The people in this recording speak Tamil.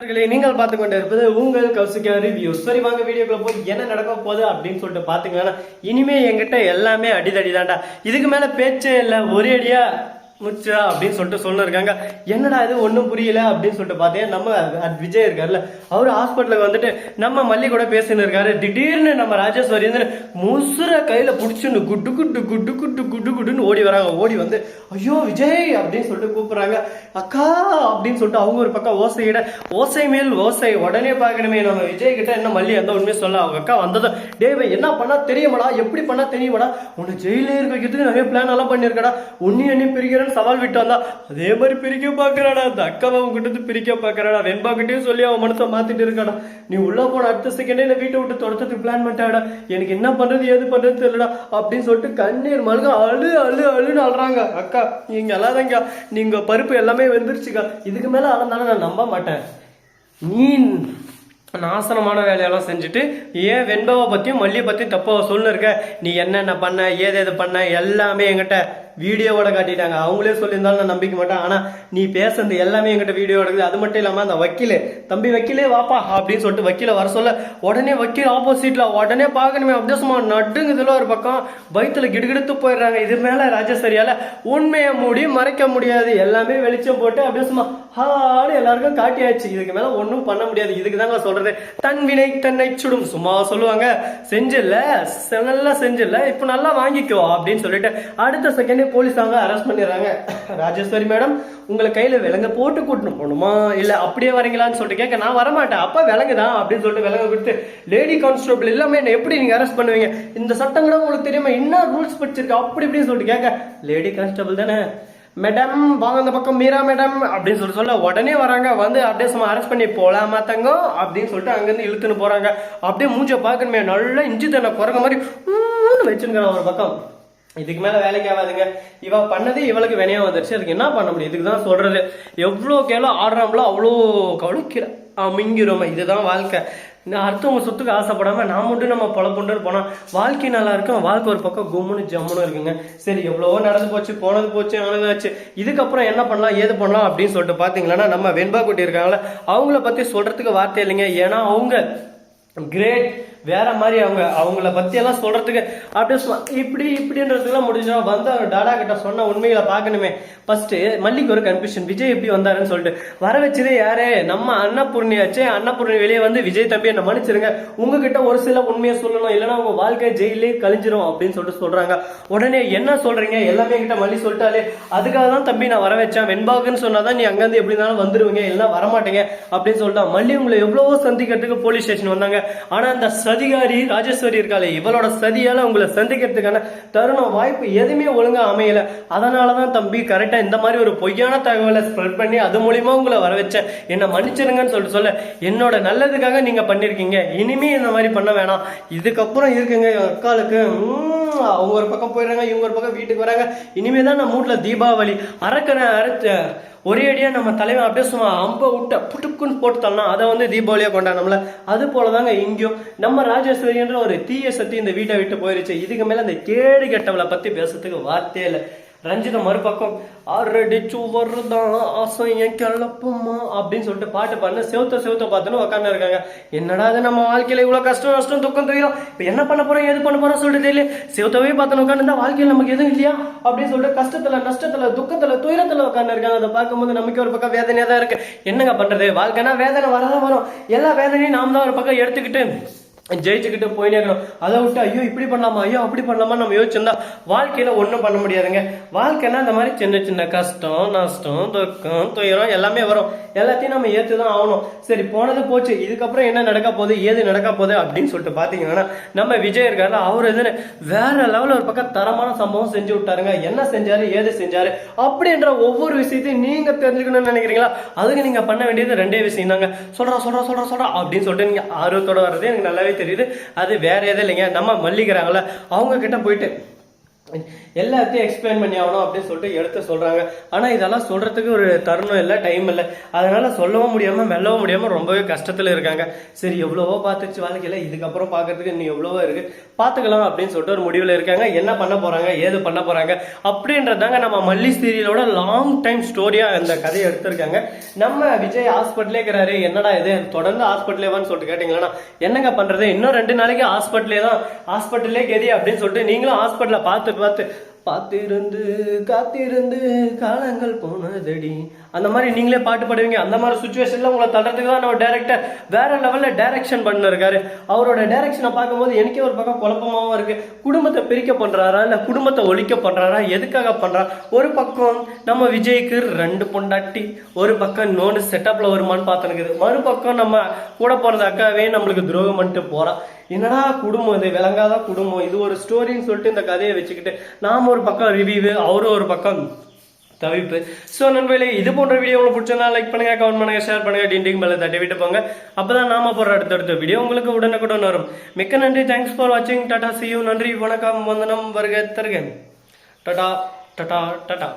நீங்கள் பார்த்து கொண்டு இருப்பது உங்கள் கௌசிகா ரிவ்யூ சரி வாங்க வீடியோக்குள்ள போய் என்ன நடக்க போகுது அப்படின்னு சொல்லிட்டு பாத்துக்கலாம் இனிமே என்கிட்ட எல்லாமே அடிதடி தான்டா இதுக்கு மேல பேச்சே இல்ல ஒரே அடியா முச்சா அப்படின்னு சொல்லிட்டு சொல்லிருக்காங்க. என்னடா இது? ஒன்றும் புரியல அப்படின்னு சொல்லிட்டு பார்த்தேன். நம்ம விஜய் இருக்கார்ல அவர் ஹாஸ்பிட்டலுக்கு வந்துட்டு நம்ம மல்லி கூட பேசின்னு இருக்காரு. திடீர்னு நம்ம ராஜேஸ்வரி வந்து முசுர கையில் பிடிச்சுன்னு குட்டு குட்டு குட்டு குட்டு குட்டு குட்டுன்னு ஓடி வராங்க. ஓடி வந்து ஐயோ விஜய்! அப்படின்னு சொல்லிட்டு கூப்பிட்றாங்க. அக்கா! அப்படின்னு சொல்லிட்டு அவங்க ஒரு பக்கம் ஓசையிட ஓசை மேல் ஓசை உடனே பார்க்கணுமே. நம்ம விஜய் கிட்ட என்ன மல்லி அந்த உண்மையை சொல்ல அவங்க அக்கா வந்ததும் டேவை என்ன பண்ணா தெரியுமாடா? எப்படி பண்ணா தெரியுமாடா? உன்னை ஜெயிலே இருக்க வைக்கிறதுக்கு நிறைய பிளான் எல்லாம் பண்ணியிருக்கடா? உன்னி என்ன பிரிக்கிறேன்னு சவால் விட்டு வந்தா அதே மாதிரி பிரிக்க பாக்குறாடா அந்த அக்காவை உங்ககிட்ட இருந்து பிரிக்க பாக்குறாடா வெண்பா கிட்டயும் சொல்லி அவன் மனசை மாத்திட்டு இருக்காடா நீ உள்ள போன அடுத்த செகண்டே என்ன வீட்டை விட்டு துரத்துறதுக்கு பிளான் பண்ணிட்டாடா? எனக்கு என்ன பண்றது ஏது பண்றது தெரியலடா அப்படின்னு சொல்லிட்டு கண்ணீர் மல்க அழு அழு அழுன்னு அழுறாங்க. அக்கா நீங்க அழாதங்க. நீங்க பருப்பு எல்லாமே வெந்துருச்சுக்கா. இதுக்கு மேல அழந்தாலும் நான் நம்ப மாட்டேன். நீ நாசனமான வேலையெல்லாம் செஞ்சுட்டு ஏன் வெண்பாவை பற்றியும் மல்லியை பற்றியும் தப்பாக சொல்லிருக்க? நீ என்னென்ன பண்ண ஏது எது பண்ண எல்லாமே என்கிட்ட வீடியோவோட காட்டிட்டாங்க. அவங்களே சொல்லியிருந்தாலும் நான் நம்பிக்க மாட்டேன். ஆனா நீ பேசுறது எல்லாமே எங்கிட்ட வீடியோ இருக்குது. அது மட்டும் இல்லாம அந்த வக்கீல் தம்பி வக்கீலே வாப்பா அப்படின்னு சொல்லிட்டு வக்கீல வர சொல்ல உடனே வக்கீல் ஆப்போசிட்ல உடனே பார்க்கணுமே. அப்படியே சும்மா நடுங்குதுல ஒரு பக்கம். பயத்துல கிடுகிடுத்து போயிடுறாங்க. இது மேல ராஜேஸ்வரியால உண்மையை மூடி மறைக்க முடியாது. எல்லாமே வெளிச்சம் போட்டு அப்படியே சும்மா ஹாடு எல்லாருக்கும் காட்டியாச்சு. இதுக்கு மேல ஒன்றும் பண்ண முடியாது. இதுக்கு தாங்க சொல்றது. தன் வினை தன்னை சுடும். சும்மா சொல்லுவாங்க. செஞ்சில்ல. செ- நல்லா செஞ்சில்ல. இப்போ நல்லா வாங்கிக்கோ அப்படின்னு சொல்லிட்டு அடுத்த செகண்டே போலீஸ் அவங்க அரெஸ்ட் பண்ணிடுறாங்க. ராஜேஸ்வரி மேடம் உங்களை கையில விலங்க போட்டு கூட்டணும் போகணுமா? இல்ல அப்படியே வரீங்களான்னு சொல்லிட்டு கேட்க நான் வரமாட்டேன். அப்ப விலங்குதான் அப்படின்னு சொல்லிட்டு விலங்க கொடுத்து லேடி கான்ஸ்டபிள் எல்லாமே என்ன எப்படி நீங்க அரெஸ்ட் பண்ணுவீங்க? இந்த சட்டம் கூட உங்களுக்கு தெரியுமா? என்ன ரூல்ஸ் படிச்சிருக்கு? அப்படி இப்படின்னு சொல்லிட்டு கேட்க லேடி கான்ஸ்டபிள் தானே. மேடம் வாங்க அந்த பக்கம் மீரா மேடம் அப்படின்னு சொல்லி சொல்ல உடனே வராங்க. வந்து அப்படியே சும்மா அரெஸ்ட் பண்ணி போலாமா தங்க அப்படின்னு சொல்லிட்டு அங்கிருந்து இழுத்துன்னு போறாங்க. அப்படியே மூஞ்ச பார்க்கணுமே நல்லா இஞ்சி தண்ணை குறைங்க மாதிரி வச்சுருக்கான் ஒரு பக்கம். இதுக்கு மேல வேலைக்கு ஆகாதுங்க. இவ பண்ணதே இவளுக்கு வினையா வந்துருச்சு. அதுக்கு என்ன பண்ண முடியும்? இதுக்கு தான் சொல்றது. எவ்வளோ கேளோ ஆடுறாங்களோ அவ்வளோ கவனிக்கிற மிங்கிறோம் இதுதான் வாழ்க்கை. அடுத்தவங்க சொத்துக்கு ஆசைப்படாம நான் மட்டும் நம்ம பொழப்புண்டு போனால் வாழ்க்கை நல்லா இருக்கும். வாழ்க்கை ஒரு பக்கம் கும்முன்னு ஜம்முன்னு இருக்குங்க. சரி எவ்வளவோ நடந்து போச்சு போனது போச்சு ஆனதாச்சு இதுக்கப்புறம் என்ன பண்ணலாம் ஏது பண்ணலாம் அப்படின்னு சொல்லிட்டு பார்த்தீங்கன்னா நம்ம வெண்பா குட்டி இருக்காங்களே அவங்கள பத்தி சொல்றதுக்கு வார்த்தை இல்லைங்க. ஏன்னா அவங்க கிரேட் வேற மாதிரி அவங்க அவங்கள பத்தி எல்லாம் சொல்றதுக்கு அப்படியே இப்படி இப்படின்றதுலாம் முடிஞ்சிடும் வந்து அவர் டாடா கிட்ட சொன்ன உண்மைகளை பார்க்கணுமே. ஃபர்ஸ்ட் மல்லிக்கு ஒரு கன்ஃபியூஷன் விஜய் எப்படி வந்தாருன்னு சொல்லிட்டு வர வச்சதே யாரு? நம்ம அன்னபூர்ணியாச்சே. அன்னபூர்ணி வெளியே வந்து விஜய் தம்பி என்ன மன்னிச்சிருங்க. உங்ககிட்ட ஒரு சில உண்மையை சொல்லணும். இல்லைன்னா உங்க வாழ்க்கை ஜெயிலே கழிஞ்சிரும். அப்படின்னு சொல்லிட்டு சொல்றாங்க. உடனே என்ன சொல்றீங்க? எல்லாமே கிட்ட மல்லி சொல்லிட்டாலே அதுக்காக தான் தம்பி நான் வர வச்சேன். வெண்பாக்குன்னு சொன்னாதான் நீ அங்கிருந்து எப்படி இருந்தாலும் வந்துருவீங்க. இல்லைன்னா வரமாட்டீங்க. அப்படின்னு சொல்லிட்டா. மல்லி உங்களை எவ்வளவோ சந்திக்கிறதுக்கு போலீஸ் ஸ்டேஷன் வந்தாங்க. ஆனா அந்த சதிகாரி ராஜேஸ்வரி இருக்காளே இவளோட சதியால உங்களை சந்திக்கிறதுக்கான தருணம் வாய்ப்பு எதுவுமே ஒழுங்கா அமையல. அதனாலதான் தம்பி கரெக்டா இந்த மாதிரி ஒரு பொய்யான தகவலை ஸ்ப்ரெட் பண்ணி அது மூலியமா உங்களை வர வச்சேன் என்ன மன்னிச்சிருங்கன்னு சொல்லிட்டு சொல்ல. என்னோட நல்லதுக்காக நீங்க பண்ணிருக்கீங்க. இனிமே இந்த மாதிரி பண்ண வேணாம். இதுக்கப்புறம் இருக்குங்க என் அக்காளுக்கு. அவங்க ஒரு பக்கம் போயிடுறாங்க இவங்க ஒரு பக்கம் வீட்டுக்கு வராங்க. இனிமே தான் நம்ம மூட்டில் தீபாவளி அரக்கனை அரைச்ச ஒரே அடியாக நம்ம தலைவன் அப்படியே சும்மா அம்ப விட்ட புட்டுக்குன்னு போட்டு தரலாம் அதை வந்து தீபாவளியாக கொண்டாடணும்ல. அது போலதாங்க இங்கேயும். நம்ம ராஜேஸ்வரின்ற ஒரு தீய சக்தி இந்த வீட்டை விட்டு போயிருச்சு. இதுக்கு மேல இந்த கேடு கெட்டவளை பத்தி பேசுறதுக்கு வார்த்தையே இல்லை. ரஞ்சிதம் மறுபக்கம் ஆறடி சுவர்தான் ஆசையன் கிளப்புமா? அப்படின்னு சொல்லிட்டு பாட்டு பாடின செவத்த செவத்த பார்த்துன்னு உட்காந்து இருக்காங்க. என்னடா இது நம்ம வாழ்க்கையில இவ்வளவு கஷ்டம் கஷ்டம் துக்கம் துயரம்? இப்ப என்ன பண்ண போறோம் எது பண்ண போறோம் சொல்லிட்டு தெரியல. செவத்தவே பார்த்து உட்காந்து வாழ்க்கையில நமக்கு எதுவும் இல்லையா? அப்படின்னு சொல்லிட்டு கஷ்டத்துல நஷ்டத்துல துக்கத்துல துயரத்துல உட்காந்து இருக்காங்க. அதை பார்க்கும்போது நமக்கு ஒரு பக்கம் வேதனையா தான் இருக்கு. என்னங்க பண்றது? வாழ்க்கைனா வேதனை வரதான் வரும். எல்லா வேதனையும் நாம தான் ஒரு பக்கம் எடுத்துக்கிட்டு ஜெயிச்சுக்கிட்டு போயினே இருக்கணும் அதை விட்டு ஐயோ இப்படி பண்ணலாமா ஐயோ அப்படி பண்ணலாமா நம்ம யோசிச்சிருந்தா வாழ்க்கையில ஒன்றும் பண்ண முடியாதுங்க. வாழ்க்கைன்னா இந்த மாதிரி சின்ன சின்ன கஷ்டம் நஷ்டம் துக்கம் துயரம் எல்லாமே வரும். எல்லாத்தையும் நம்ம ஏற்று தான் ஆகணும். சரி போனது போச்சு இதுக்கப்புறம் என்ன நடக்க போகுது ஏது நடக்க போகுது அப்படின்னு சொல்லிட்டு பார்த்தீங்கன்னா நம்ம விஜய் இருக்காரு அவர் எதுன்னு வேற லெவலில் ஒரு பக்கம் தரமான சம்பவம் செஞ்சு விட்டாருங்க. என்ன செஞ்சாரு ஏது செஞ்சாரு அப்படின்ற ஒவ்வொரு விஷயத்தையும் நீங்க தெரிஞ்சுக்கணும்னு நினைக்கிறீங்களா? அதுக்கு நீங்க பண்ண வேண்டியது ரெண்டே விஷயம் தாங்க சொல்றா சொல்றா சொல்றா சொல்றா அப்படின்னு சொல்லிட்டு நீங்க ஆர்வத்தோட வர்றது எனக்கு நல்லாவே தெரியுது. அது வேற எதுவும் இல்லைங்க. நம்ம மல்லிக்கிறாங்களா அவங்க கிட்ட போயிட்டு எல்லாத்தையும் எக்ஸ்பிளைன் பண்ணி ஆகணும் அப்படின்னு சொல்லிட்டு எடுத்து சொல்றாங்க. ஆனா இதெல்லாம் சொல்றதுக்கு ஒரு தருணம் இல்லை டைம் இல்லை. அதனால சொல்லவும் முடியாம மெல்லவும் முடியாம ரொம்பவே கஷ்டத்துல இருக்காங்க. சரி எவ்வளவோ பார்த்துச்சு வாழ்க்கையில இதுக்கப்புறம் பார்க்கறதுக்கு இன்னும் எவ்வளவோ இருக்கு. பார்த்துக்கலாம் அப்படின்னு சொல்லிட்டு ஒரு முடிவில் இருக்காங்க. என்ன பண்ண போறாங்க ஏது பண்ண போறாங்க அப்படின்றதாங்க நம்ம மல்லி சீரியலோட லாங் டைம் ஸ்டோரியா அந்த கதையை எடுத்திருக்காங்க. நம்ம விஜய் ஹாஸ்பிட்டலே இருக்கிறாரு. என்னடா இது? தொடர்ந்து ஹாஸ்பிட்டலேவான்னு சொல்லிட்டு கேட்டீங்களா என்னங்க பண்றது? இன்னும் ரெண்டு நாளைக்கு ஹாஸ்பிட்டலே தான். ஹாஸ்பிட்டலே கெதி அப்படின்னு சொல்லிட்டு நீங்களும் ஹாஸ்பிட்டல பார்த்து பார்த்து பார்த்திருந்து காத்திருந்து காலங்கள் போனதடி. அந்த மாதிரி நீங்களே பாட்டு பாடுவீங்க. அந்த மாதிரி சுச்சுவேஷன்ல உங்களை தள்ளுறதுக்கு தான் நம்ம டேரக்டர் வேற லெவல்ல டைரக்ஷன் பண்ணிருக்காரு. அவரோட டைரக்ஷனை பார்க்கும்போது எனக்கே ஒரு பக்கம் குழப்பமாவும் இருக்கு. குடும்பத்தை பிரிக்க பண்றாரா? இல்ல குடும்பத்தை ஒழிக்க பண்றாரா? எதுக்காக பண்றா? ஒரு பக்கம் நம்ம விஜய்க்கு ரெண்டு பொண்டாட்டி ஒரு பக்கம் நோண்டு செட்டப்ல வருமான்னு பார்த்துனுக்குது மறுபக்கம் நம்ம கூட போறது அக்காவே நம்மளுக்கு துரோகம் பண்ணிட்டு போறா. என்னடா குடும்பம் இது? விளங்காத குடும்பம். இது ஒரு ஸ்டோரின்னு சொல்லிட்டு இந்த கதையை வச்சுக்கிட்டு நாம் ஒரு பக்கம் ரிவ்யூ அவரும் ஒரு பக்கம் தவிப்பு. ஸோ நண்பர்களே இது போன்ற வீடியோ உங்களுக்கு பிடிச்சதா லைக் பண்ணுங்க கமெண்ட் பண்ணுங்க ஷேர் பண்ணுங்க டிண்டிங் மேலே தட்டி விட்டு போங்க. அப்பதான் நாம போற அடுத்தடுத்த வீடியோ உங்களுக்கு உடனுக்குடன் வரும். மிக்க நன்றி. தேங்க்ஸ் ஃபார் வாட்சிங் டாடா சியூ நன்றி. வணக்கம். வந்தனம். வருக தருக. டாடா டடா டாடா